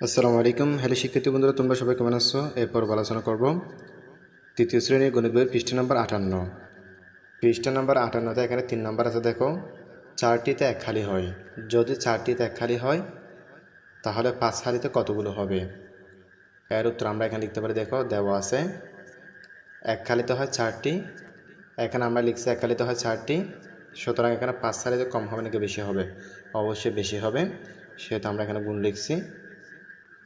আসসালামু আলাইকুম। হ্যালো শিক্ষার্থী বন্ধুরা, তোমরা সবাই কেমন আছো? এরপর আলোচনা করব। তৃতীয় শ্রেণির গণিত বইয়ের পৃষ্ঠা নম্বর আটান্ন। পৃষ্ঠা নম্বর আটান্নতে এখানে তিন নম্বর আছে, দেখো। চারটিতে এক খালি হয়। যদি চারটিতে এক খালি হয়, তাহলে পাঁচ খালিতে কতগুলো হবে? এর উত্তর আমরা এখানে লিখতে পারি, দেখো, দেওয়া আছে। এক খালিতে হয় চারটি। এখানে আমরা লিখছি এক খালিতে হয় চারটি। সুতরাং এখানে পাঁচ খালিতে কম হবে নাকি বেশি হবে? অবশ্যই বেশি হবে। সেহেতু আমরা এখানে গুণ লিখছি।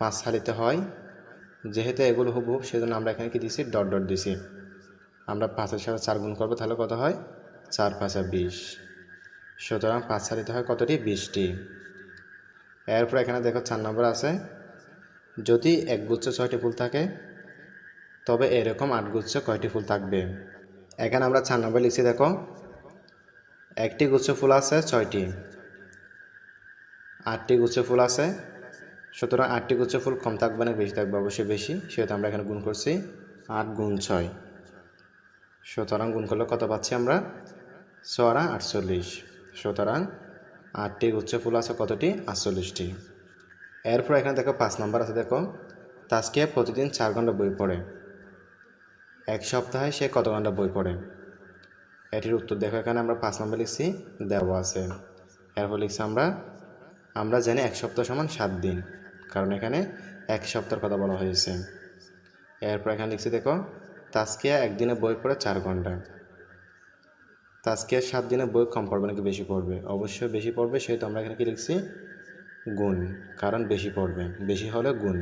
পাঁচ সারিতে হয়। যেহেতু এগুলো হুব হুবহুব সেজন্য আমরা এখানে কি দিছি? ডট ডট দিছি। আমরা পাঁচের সাথে চার গুণ করব, তাহলে কত হয়? চার, পাঁচা বিশ। সুতরাং পাঁচ সারিতে হয় কতটি? বিশটি। এরপর এখানে দেখো চার নম্বর আছে। যদি এক গুচ্ছ ছয়টি ফুল থাকে, তবে এরকম আট গুচ্ছ কয়টি ফুল থাকবে? এখানে আমরা চার নম্বর লিখছি, দেখো। একটি গুচ্ছ ফুল আছে, ছয়টি। আটটি গুচ্ছ ফুল আছে সুতরাং আটটি গুচ্ছ ফুল কম থাকবে না, বেশি থাকবে অবশ্যই বেশি, সেহেতু আমরা এখানে গুণ করছি আট গুণ ছয়। সুতরাং গুণ করলে কত পাচ্ছি আমরা? ছড়া আটচল্লিশ। সুতরাং আটটি গুচ্ছ ফুল আছে কতটি? আটচল্লিশটি। এরপর এখানে দেখো পাঁচ নম্বর আছে, দেখো। তাজকিয়া প্রতিদিন চার ঘণ্টা বই পড়ে। এক সপ্তাহে সে কত ঘণ্টা বই পড়ে? এটির উত্তর দেখো, এখানে আমরা পাঁচ নম্বর লিখছি, দেওয়া আছে। এরপর লিখছি আমরা আমরা জানি এক সপ্তাহ সমান সাত দিন। কারণ এখানে এক সপ্তাহের কথা বলা হয়েছে। এরপর এখানে লিখছি, দেখো তাস্কিয়া একদিনে বই পড়ে চার ঘণ্টা। তাস্কিয়া সাত দিনে বই কম পড়বে নাকি বেশি পড়বে? অবশ্যই বেশি পড়বে, সেহেতু আমরা এখানে কি লিখছি? গুণ। কারণ বেশি পড়বে। বেশি হলে গুণ।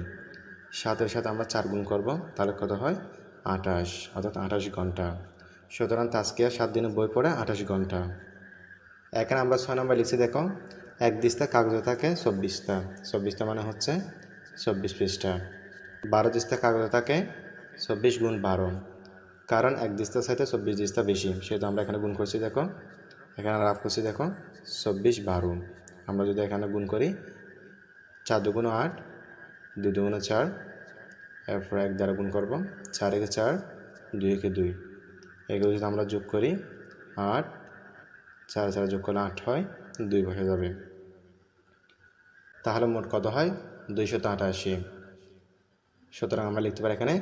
সাতের সাথে আমরা চার গুণ করব, তাহলে কত হয়? আঠাশ, অর্থাৎ আঠাশ ঘণ্টা। সুতরাং তাস্কিয়া সাত দিনে বই পড়ে আঠাশ ঘণ্টা। এখানে আমরা ছয় নম্বর লিখছি, দেখো এক দিস্তা কাগজে থাকে চব্বিশটা। চব্বিশটা মানে হচ্ছে চব্বিশ পৃষ্ঠা। বারো দিস্তা কাগজে থাকে চব্বিশ গুণ বারো। কারণ এক দিস্তার সাথে চব্বিশ দিস্তা বেশি, সেহেতু আমরা এখানে গুণ করছি দেখো। এখানে রাফ করছি দেখো, চব্বিশ বারো। আমরা যদি এখানে গুণ করি, চার দুগুণ আট, দুই দুগুণ চার, এরপর এক দ্বারা গুণ করব, চার একে চার, দুই একে দুই। এগুলো যদি আমরা যোগ করি, আট, চার চার যোগ করলে আট হয়, দুই বসে যাবে। তাহলে মোট কত হয়? দুইশত আটাশি। সুতরাং আমরা লিখতে পারি এখানে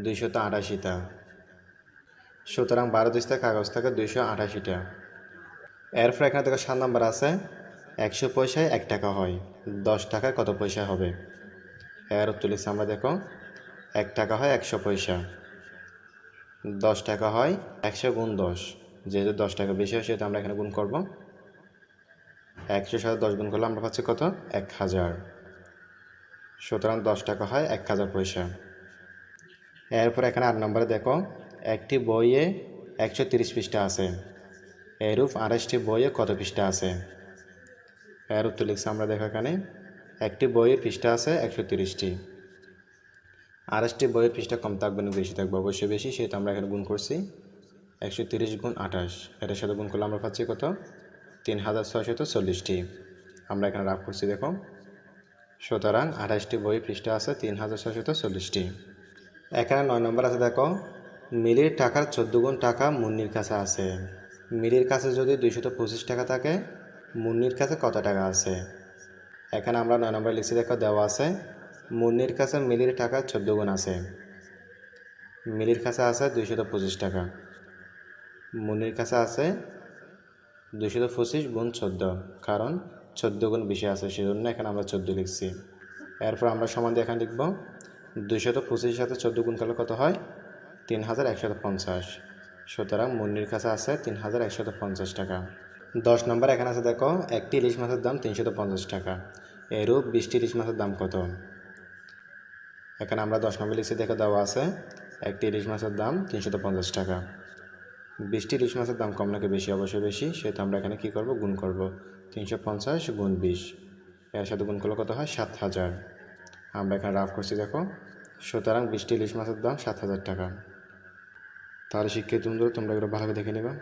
দুইশত আটাশিটা। সুতরাং বারো দিস্তা কাগজ থাকে দুইশো আটাশিটা। এরপর এখানে দেখো সাত নাম্বার আছে, একশো পয়সায় এক টাকা হয়। দশ টাকায় কত পয়সা হবে? এর উত্তর লিখছি আমরা দেখো, এক টাকা হয় একশো পয়সা। দশ টাকা হয় একশো গুণ দশ। যেহেতু দশ টাকা বেশি হয়, সেহেতু আমরা এখানে গুণ করব। একশো সাথে দশ গুণ করলে আমরা পাচ্ছি কত? এক হাজার। সুতরাং দশ টাকা হয় এক হাজার পয়সা। এরপর এখানে আট নম্বরে দেখো, একটি বইয়ে একশো তিরিশ পৃষ্ঠা আছে। এরূপ আড়াইশটি বইয়ে কত পৃষ্ঠা আছে? এর উত্তর লিখছি আমরা দেখো এখানে, একটি বইয়ের পৃষ্ঠা আছে একশো তিরিশটি। আড়াইশটি বইয়ের পৃষ্ঠা কম থাকবে না, বেশি থাকবে, অবশ্যই বেশি, সেহেতু আমরা এখানে গুণ করছি। একশো তিরিশ গুণ আঠাশ, এটার সাথে গুণ করলে আমরা পাচ্ছি কত? তিন হাজার ছয়শত চল্লিশটি। আমরা এখানে রাফ করছি, দেখো। সুতরাং আঠাশটি বই পৃষ্ঠা আছে তিন হাজার ছয়শত চল্লিশটি। এখানে নয় নম্বর আছে, দেখো। মিলির টাকার চোদ্দ গুণ টাকা মুন্নির কাছে আছে। মিলির কাছে যদি দুইশত পঁচিশ টাকা থাকে, মুন্নির কাছে কত টাকা আছে? এখানে আমরা নয় নম্বর লিখছি, দেখো, দেওয়া আছে, মুন্নির কাছে মিলির টাকা চোদ্দ গুণ আছে। মিলির কাছে আছে দুইশত পঁচিশ টাকা। মুন্নির কাছে আছে দুইশত পঁচিশ গুণ চোদ্দ, কারণ চোদ্দ গুণ বেশি আছে, সেজন্য এখানে আমরা চোদ্দ লিখছি। এরপর আমরা সমান দিয়ে এখানে লিখব, দুইশত পঁচিশের সাথে চোদ্দ গুণ করলে কত হয়? তিন হাজার একশত পঞ্চাশ। সুতরাং মুন্নির কাছে আছে তিন হাজার একশত পঞ্চাশ টাকা। দশ নম্বর এখানে আছে, দেখো, একটি ইলিশ মাছের দাম তিনশত পঞ্চাশ টাকা। এরূপ বিশটি ইলিশ মাছের দাম কত? এখানে আমরা দশ নম্বর লিখছি, দেখে দেওয়া আছে, একটি ইলিশ মাছের দাম তিনশত পঞ্চাশ টাকা। বিশটি ইলিশ মাছের দাম কম নাকি বেশি? অবশ্যই বেশি। সেহেতু আমরা এখানে কী করব? গুণ করব। তিনশো পঞ্চাশ গুণ বিশ। এর সাথে গুণ করলে কত হয়? সাত হাজার। আমরা এখানে রাফ করছি, দেখো। সুতরাং বিশটি ইলিশ মাছের দাম সাত হাজার টাকা। তাহলে শিক্ষিত বন্ধুরা, তোমরা এগুলো ভালোভাবে দেখে নেবা।